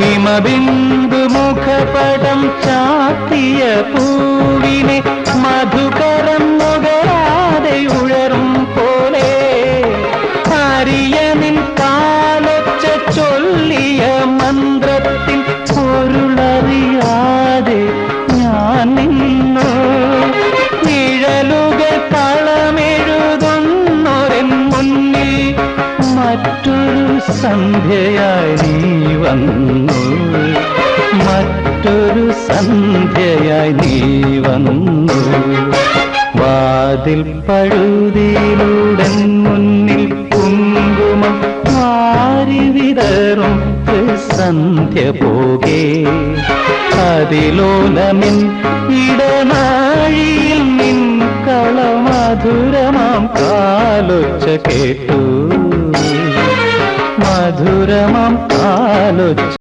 हिमबिन्दुमुख സന്ധ്യയായി നീ വന്നു. മറ്റൊരു സന്ധ്യയായി നീ വന്നു. വാതിൽ പഴുതിയിലൂടെ മുന്നിൽ കുങ്കുമം മാറി വിതറും. സന്ധ്യ പോകേ. അതിലോലമിൻ ഇടനാഴിയിൽ നിൻ കളമധുരമാം കാലൊച്ച കേട്ടു. മധുരമാം കാലൊച്ച